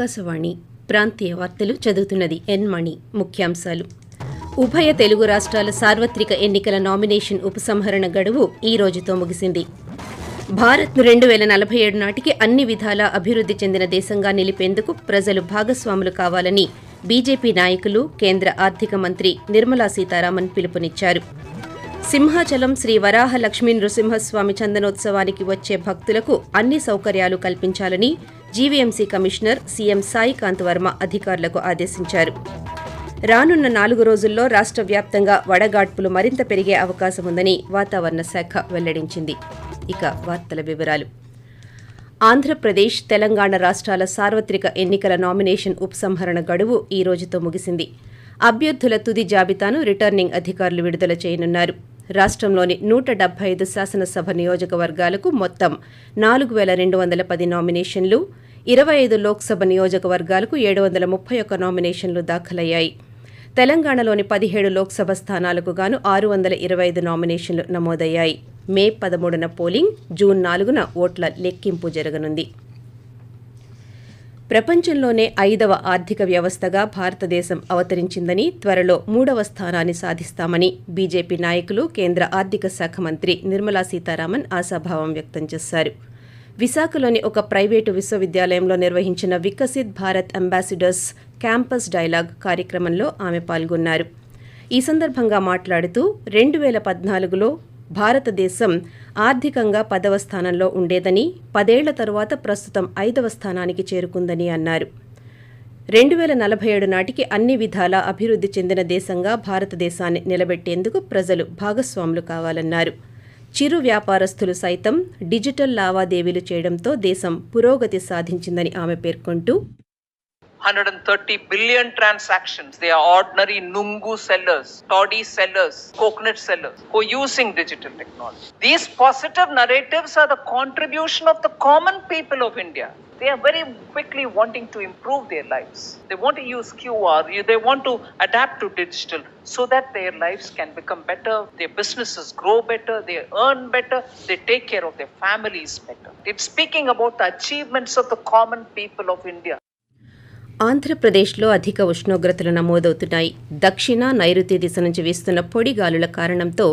ఆకాశవాణి ప్రాంతీయ వార్తలు చదువుతున్నది ఎన్ మణి. ముఖ్యాంశాలు. ఉభయ తెలుగు రాష్ట్రాల సార్వత్రిక ఎన్నికల నామినేషన్ ఉపసంహరణ గడువు ఈ రోజుతో ముగిసింది. భారత్ను రెండు వేల నలభై ఏడు నాటికి అన్ని విధాలా అభివృద్ధి చెందిన దేశంగా నిలిపేందుకు ప్రజలు భాగస్వాములు కావాలని బీజేపీ నాయకులు కేంద్ర ఆర్థిక మంత్రి నిర్మలా సీతారామన్ పిలుపునిచ్చారు. సింహాచలం శ్రీ వరాహ లక్ష్మీ నృసింహస్వామి చందనోత్సవానికి వచ్చే భక్తులకు అన్ని సౌకర్యాలు కల్పించాలని GVMC commissioner CM Saikanth Varma అధికారులకు ఆదేశించారు. రానున్న నాలుగు రోజుల్లో రాష్ట్ర వ్యాప్తంగా వడగాడ్పులు మరింత పెరిగే అవకాశం ఉందని వాతావరణ శాఖ వెల్లడించింది. ఇక వార్తల వివరాలు. ఆంధ్రప్రదేశ్ తెలంగాణ రాష్ట్రాల సార్వత్రిక ఎన్నికల నామినేషన్ ఉపసంహరణ గడువు ఈ రోజుతో ముగిసింది. అభ్యర్థుల తుది జాబితాను రిటర్నింగ్ అధికారులు విడుదల చేయనున్నారు. రాష్ట్రంలోని నూట డెబ్బై ఐదు శాసనసభ నియోజకవర్గాలకు మొత్తం నాలుగు వేల రెండు వందల పది నామినేషన్లు ఇరవై ఐదు లోక్సభ నియోజకవర్గాలకు ఏడు వందల ముప్పై ఒక్క నామినేషన్లు దాఖలయ్యాయి. తెలంగాణలోని పదిహేడు లోక్సభ స్థానాలకు గాను ఆరు వందల ఇరవై ఐదు నామినేషన్లు నమోదయ్యాయి. మే పదమూడున పోలింగ్ జూన్ నాలుగున ఓట్ల లెక్కింపు జరగనుంది. ప్రపంచంలోనే ఐదవ ఆర్థిక వ్యవస్థగా భారతదేశం అవతరించిందని త్వరలో మూడవ స్థానాన్ని సాధిస్తామని బీజేపీ నాయకులు కేంద్ర ఆర్థిక శాఖ మంత్రి నిర్మలా సీతారామన్ ఆశాభావం వ్యక్తం చేశారు. విశాఖలోని ఒక ప్రైవేటు విశ్వవిద్యాలయంలో నిర్వహించిన Viksit Bharat ambassadors campus dialogue కార్యక్రమంలో ఆమె పాల్గొన్నారు. ఈ సందర్భంగా మాట్లాడుతూ రెండు వేల పద్నాలుగులో భారతదేశం ఆర్థికంగా పదవ స్థానంలో ఉండేదని పదేళ్ళ తరువాత ప్రస్తుతం ఐదవ స్థానానికి చేరుకుందని అన్నారు. రెండు వేల నలభై ఏడు నాటికి అన్ని విధాలా అభివృద్ధి చెందిన దేశంగా భారతదేశాన్ని నిలబెట్టేందుకు ప్రజలు భాగస్వాములు కావాలన్నారు. చిరు వ్యాపారస్తులు సైతం డిజిటల్ లావాదేవీలు చేయడంతో దేశం పురోగతి సాధించిందని ఆమె పేర్కొంటూ 130 billion transactions. They are ordinary Nungu sellers, toddy sellers, coconut sellers who are using digital technology. These positive narratives are the contribution of the common people of India. They are very quickly wanting to improve their lives. They want to use QR, they want to adapt to digital so that their lives can become better, their businesses grow better, they earn better, they take care of their families better. It's speaking about the achievements of the common people of India. ఆంధ్రప్రదేశ్లో అధిక ఉష్ణోగ్రతలు నమోదవుతున్నాయి. దక్షిణ నైరుతి దిశ నుంచి వీస్తున్న పొడి గాలుల కారణంతో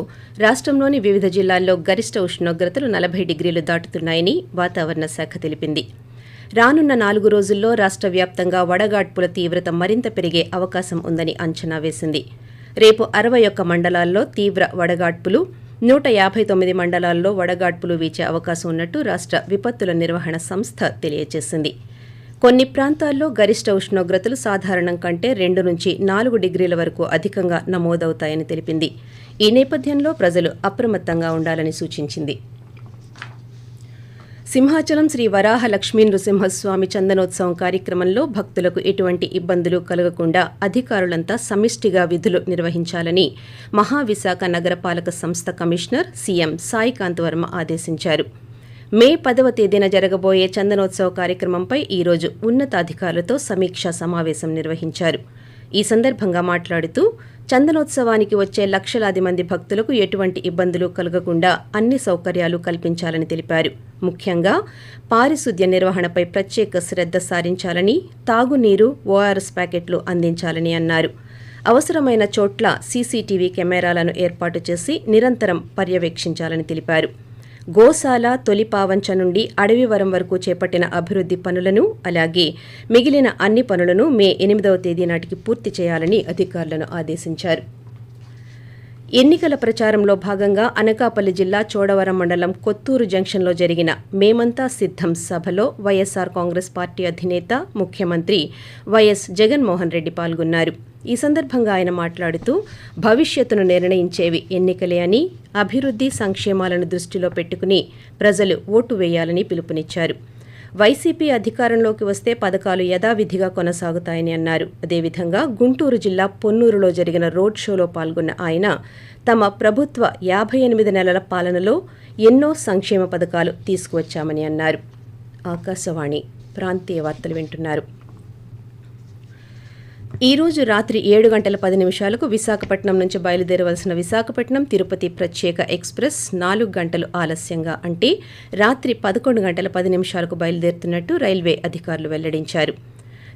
రాష్ట్రంలోని వివిధ జిల్లాల్లో గరిష్ట ఉష్ణోగ్రతలు నలభై డిగ్రీలు దాటుతున్నాయని వాతావరణ శాఖ తెలిపింది. రానున్న నాలుగు రోజుల్లో రాష్ట్ర వ్యాప్తంగా వడగాడ్పుల తీవ్రత మరింత పెరిగే అవకాశం ఉందని అంచనా వేసింది. రేపు అరవై ఒక్క మండలాల్లో తీవ్ర వడగాడ్పులు నూట యాభై తొమ్మిది మండలాల్లో వడగాడ్పులు వీచే అవకాశం ఉన్నట్టు రాష్ట్ర విపత్తుల నిర్వహణ సంస్థ తెలియజేసింది. కొన్ని ప్రాంతాల్లో గరిష్ట ఉష్ణోగ్రతలు సాధారణం కంటే రెండు నుంచి నాలుగు డిగ్రీల వరకు అధికంగా నమోదవుతాయని తెలిపింది. ఈ నేపథ్యంలో ప్రజలు అప్రమత్తంగా ఉండాలని సూచించింది. సింహాచలం శ్రీ వరాహ లక్ష్మీ నృసింహస్వామి చందనోత్సవం కార్యక్రమంలో భక్తులకు ఎటువంటి ఇబ్బందులు కలగకుండా అధికారులంతా సమిష్టిగా విధులు నిర్వహించాలని మహావిశాఖ నగరపాలక సంస్థ కమిషనర్ సీఎం సాయికాంత్ వర్మ ఆదేశించారు. మే పదవ తేదీన జరగబోయే చందనోత్సవ కార్యక్రమంపై ఈరోజు ఉన్నతాధికారులతో సమీక్షా సమావేశం నిర్వహించారు. ఈ సందర్భంగా మాట్లాడుతూ చందనోత్సవానికి వచ్చే లక్షలాది మంది భక్తులకు ఎటువంటి ఇబ్బందులు కలగకుండా అన్ని సౌకర్యాలు కల్పించాలని తెలిపారు. ముఖ్యంగా పారిశుద్ధ్య నిర్వహణపై ప్రత్యేక శ్రద్ధ సారించాలని తాగునీరు ఓఆర్ఎస్ ప్యాకెట్లు అందించాలని అన్నారు. అవసరమైన చోట్ల సీసీటీవీ కెమెరాలను ఏర్పాటు చేసి నిరంతరం పర్యవేక్షించాలని తెలిపారు. గోశాల తొలిపావంచ నుండి అడవివరం వరకు చేపట్టిన అభివృద్ధి పనులను అలాగే మిగిలిన అన్ని పనులను మే ఎనిమిదవ తేదీ నాటికి పూర్తి చేయాలని అధికారులను ఆదేశించారు. ఎన్నికల ప్రచారంలో భాగంగా అనకాపల్లి జిల్లా చోడవరం మండలం కొత్తూరు జంక్షన్లో జరిగిన మేమంతా సిద్ధం సభలో వైఎస్సార్ కాంగ్రెస్ పార్టీ అధినేత ముఖ్యమంత్రి వైఎస్ జగన్మోహన్ రెడ్డి పాల్గొన్నారు. ఈ సందర్భంగా ఆయన మాట్లాడుతూ భవిష్యత్తును నిర్ణయించేవి ఎన్నికలే అని అభివృద్ధి సంక్షేమాలను దృష్టిలో పెట్టుకుని ప్రజలు ఓటు వేయాలని పిలుపునిచ్చారు. వైసీపీ అధికారంలోకి వస్తే పథకాలు యథావిధిగా కొనసాగుతాయని అన్నారు. అదేవిధంగా గుంటూరు జిల్లా పొన్నూరులో జరిగిన రోడ్ షోలో పాల్గొన్న ఆయన తమ ప్రభుత్వ యాభై ఎనిమిది నెలల పాలనలో ఎన్నో సంక్షేమ పథకాలు తీసుకువచ్చామని అన్నారు. ఆకాశవాణి ప్రాంతీయ వార్తలు వింటున్నారు. ఈ రోజు రాత్రి ఏడు గంటల పది నిమిషాలకు విశాఖపట్నం నుంచి బయలుదేరవలసిన విశాఖపట్నం తిరుపతి ప్రత్యేక ఎక్స్ప్రెస్ నాలుగు గంటలు ఆలస్యంగా అంటే రాత్రి పదకొండు గంటల పది నిమిషాలకు బయలుదేరుతున్నట్టు రైల్వే అధికారులు వెల్లడించారు.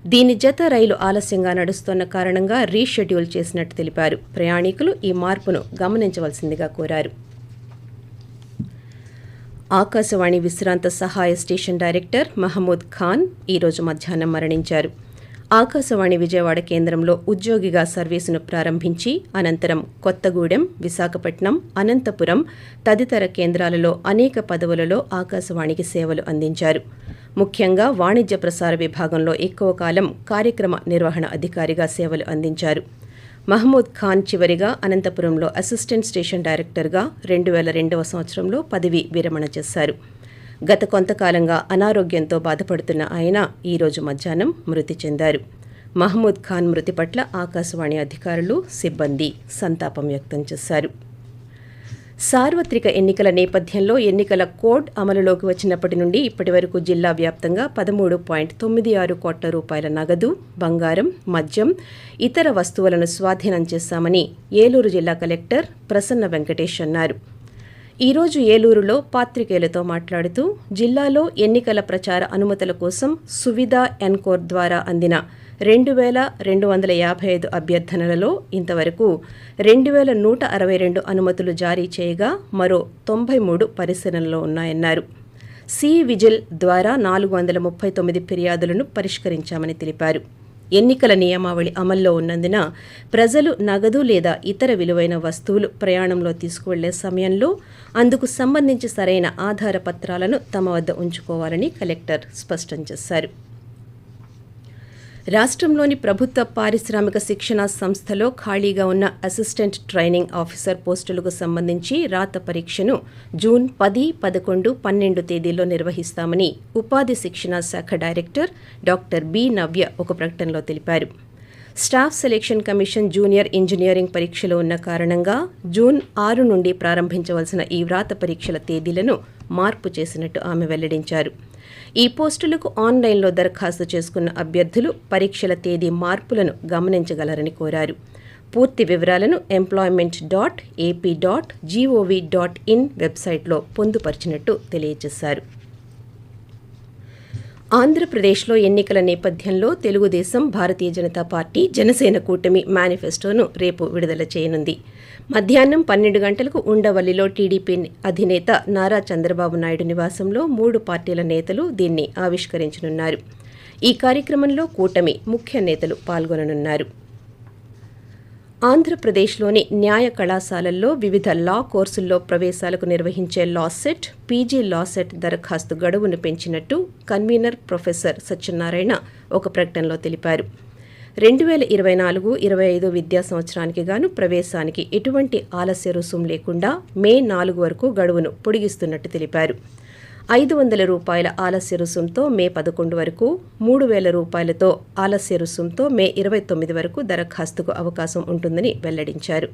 దీని జత రైలు ఆలస్యంగా నడుస్తున్న కారణంగా రీషెడ్యూల్ చేసినట్టు తెలిపారు. ప్రయాణికులు ఈ మార్పును గమనించవలసిందిగా కోరారు. ఆకాశవాణి విశ్రాంత సహాయ స్టేషన్ డైరెక్టర్ మహమూద్ ఖాన్ ఈరోజు మధ్యాహ్నం మరణించారు. ఆకాశవాణి విజయవాడ కేంద్రంలో ఉద్యోగిగా సర్వీసును ప్రారంభించి అనంతరం కొత్తగూడెం విశాఖపట్నం అనంతపురం తదితర కేంద్రాలలో అనేక పదవులలో ఆకాశవాణికి సేవలు అందించారు. ముఖ్యంగా వాణిజ్య ప్రసార విభాగంలో ఎక్కువ కాలం కార్యక్రమ నిర్వహణ అధికారిగా సేవలు అందించారు. మహమూద్ ఖాన్ చివరిగా అనంతపురంలో అసిస్టెంట్ స్టేషన్ డైరెక్టర్గా రెండు వేల రెండవ సంవత్సరంలో పదవి విరమణ చేశారు. గత కొంతకాలంగా అనారోగ్యంతో బాధపడుతున్న ఆయన ఈరోజు మధ్యాహ్నం మృతి చెందారు. మహమూద్ ఖాన్ మృతి పట్ల ఆకాశవాణి అధికారులు సిబ్బంది సంతాపం వ్యక్తం చేశారు. సార్వత్రిక ఎన్నికల నేపథ్యంలో ఎన్నికల కోడ్ అమలులోకి వచ్చినప్పటి నుండి ఇప్పటి వరకు జిల్లా వ్యాప్తంగా పదమూడు పాయింట్ తొమ్మిది ఆరు కోట్ల రూపాయల నగదు బంగారం మద్యం ఇతర వస్తువులను స్వాధీనం చేశామని ఏలూరు జిల్లా కలెక్టర్ ప్రసన్న వెంకటేష్ అన్నారు. ఈరోజు ఏలూరులో పాత్రికేయులతో మాట్లాడుతూ జిల్లాలో ఎన్నికల ప్రచార అనుమతుల కోసం సువిధ ఎన్కోర్ ద్వారా అందిన రెండు వేల రెండు వందల యాభై ఐదు అభ్యర్థనలలో ఇంతవరకు రెండు వేల నూట అరవై రెండు అనుమతులు జారీ చేయగా మరో తొంభై మూడు పరిశీలనలో ఉన్నాయన్నారు. సి విజిల్ ద్వారా నాలుగు వందల ముప్పై తొమ్మిది ఫిర్యాదులను పరిష్కరించామని తెలిపారు. ఎన్నికల నియమావళి అమల్లో ఉన్నందున ప్రజలు నగదు లేదా ఇతర విలువైన వస్తువులు ప్రయాణంలో తీసుకువెళ్ళే సమయంలో అందుకు సంబంధించి సరైన ఆధార పత్రాలను తమ వద్ద ఉంచుకోవాలని కలెక్టర్ స్పష్టం చేశారు. రాష్ట్రంలోని ప్రభుత్వ పారిశ్రామిక శిక్షణా సంస్థలో ఖాళీగా ఉన్న అసిస్టెంట్ ట్రైనింగ్ ఆఫీసర్ పోస్టులకు సంబంధించి రాత పరీక్షను జూన్ పది పదకొండు పన్నెండు తేదీల్లో నిర్వహిస్తామని ఉపాధి శిక్షణా శాఖ డైరెక్టర్ డాక్టర్ బి నవ్య ఒక ప్రకటనలో తెలిపారు. Staff selection commission junior engineering పరీక్షలు ఉన్న కారణంగా జూన్ ఆరు నుండి ప్రారంభించవలసిన ఈ వ్రాత పరీక్షల తేదీలను మార్పు చేసినట్టు ఆమె వెల్లడించారు. ఈ పోస్టులకు ఆన్లైన్లో దరఖాస్తు చేసుకున్న అభ్యర్థులు పరీక్షల తేదీ మార్పులను గమనించగలరని కోరారు. పూర్తి వివరాలను employment dot AP dot GOV dot in వెబ్సైట్లో పొందుపరిచినట్టు తెలియజేశారు. ఆంధ్రప్రదేశ్లో ఎన్నికల నేపథ్యంలో తెలుగుదేశం భారతీయ జనతా పార్టీ జనసేన కూటమి మేనిఫెస్టోను రేపు విడుదల చేయనుంది. మధ్యాహ్నం పన్నెండు గంటలకు ఉండవల్లిలో టీడీపీ అధినేత నారా చంద్రబాబు నాయుడు నివాసంలో మూడు పార్టీల నేతలు దీన్ని ఆవిష్కరించనున్నారు. ఈ కార్యక్రమంలో కూటమి ముఖ్య నేతలు పాల్గొననున్నారు. ఆంధ్రప్రదేశ్లోని న్యాయ కళాశాలల్లో వివిధ లా కోర్సుల్లో ప్రవేశాలకు నిర్వహించే law set PG law set దరఖాస్తు గడువును పెంచినట్టు కన్వీనర్ ప్రొఫెసర్ సత్యనారాయణ ఒక ప్రకటనలో తెలిపారు. రెండు వేల ఇరవై నాలుగు ఇరవై ఐదు విద్యా సంవత్సరానికి గాను ప్రవేశానికి ఎటువంటి ఆలస్య రుసుం లేకుండా మే నాలుగు వరకు గడువును పొడిగిస్తున్నట్టు తెలిపారు. ఐదు వందల రూపాయల ఆలస్య రుసుంతో మే పదకొండు వరకు మూడు వేల రూపాయలతో ఆలస్య రుసుంతో మే ఇరవై తొమ్మిది వరకు దరఖాస్తుకు అవకాశం ఉంటుందని వెల్లడించారు.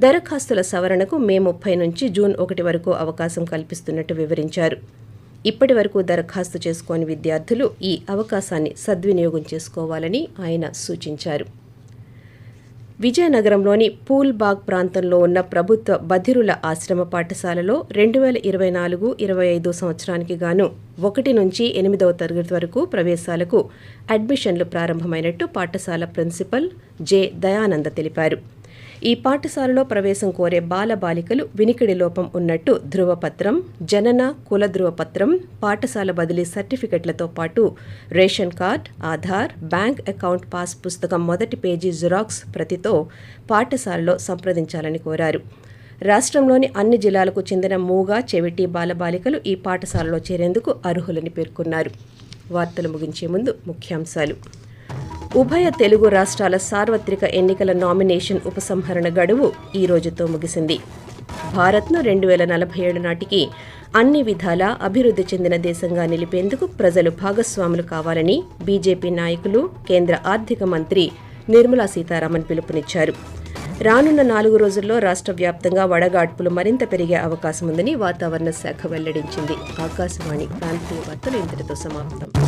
దరఖాస్తుల సవరణకు మే ముప్పై నుంచి జూన్ ఒకటి వరకు అవకాశం కల్పిస్తున్నట్టు వివరించారు. ఇప్పటి వరకు దరఖాస్తు చేసుకోని విద్యార్థులు ఈ అవకాశాన్ని సద్వినియోగం చేసుకోవాలని ఆయన సూచించారు. విజయనగరంలోని పూల్బాగ్ ప్రాంతంలో ఉన్న ప్రభుత్వ బధిరుల ఆశ్రమ పాఠశాలలో రెండు వేల ఇరవై నాలుగు ఇరవై ఐదు సంవత్సరానికి గాను ఒకటి నుంచి ఎనిమిదవ తరగతి వరకు ప్రవేశాలకు అడ్మిషన్లు ప్రారంభమైనట్టు పాఠశాల ప్రిన్సిపల్ జె దయానంద తెలిపారు. ఈ పాఠశాలలో ప్రవేశం కోరే బాలబాలికలు వినికిడి లోపం ఉన్నట్టు ధృవపత్రం జనన కుల ధృవపత్రం పాఠశాల బదిలీ సర్టిఫికెట్లతో పాటు ration card Aadhaar bank account pass పుస్తకం మొదటి పేజీ జిరాక్స్ ప్రతితో పాఠశాలలో సంప్రదించాలని కోరారు. రాష్ట్రంలోని అన్ని జిల్లాలకు చెందిన మూగా చెవిటి బాలబాలికలు ఈ పాఠశాలలో చేరేందుకు అర్హులని పేర్కొన్నారు. వార్తలు ముగించే ముందు ముఖ్యాంశాలు. ఉభయ తెలుగు రాష్ట్రాల సార్వత్రిక ఎన్నికల నామినేషన్ ఉపసంహరణ గడువు ఈ రోజుతో ముగిసింది. భారత్ను రెండు వేల నలభై ఏడు నాటికి అన్ని విధాలా అభివృద్ధి చెందిన దేశంగా నిలిపేందుకు ప్రజలు భాగస్వాములు కావాలని బీజేపీ నాయకులు కేంద్ర ఆర్థిక మంత్రి నిర్మలా సీతారామన్ పిలుపునిచ్చారు. రానున్న నాలుగు రోజుల్లో రాష్ట్ర వ్యాప్తంగా వడగాడ్పులు మరింత పెరిగే అవకాశం ఉందని వాతావరణ శాఖ వెల్లడించింది. ఆకాశవాణి ప్రాంతీయ వార్తలు ఇంతటితో సమాప్తం.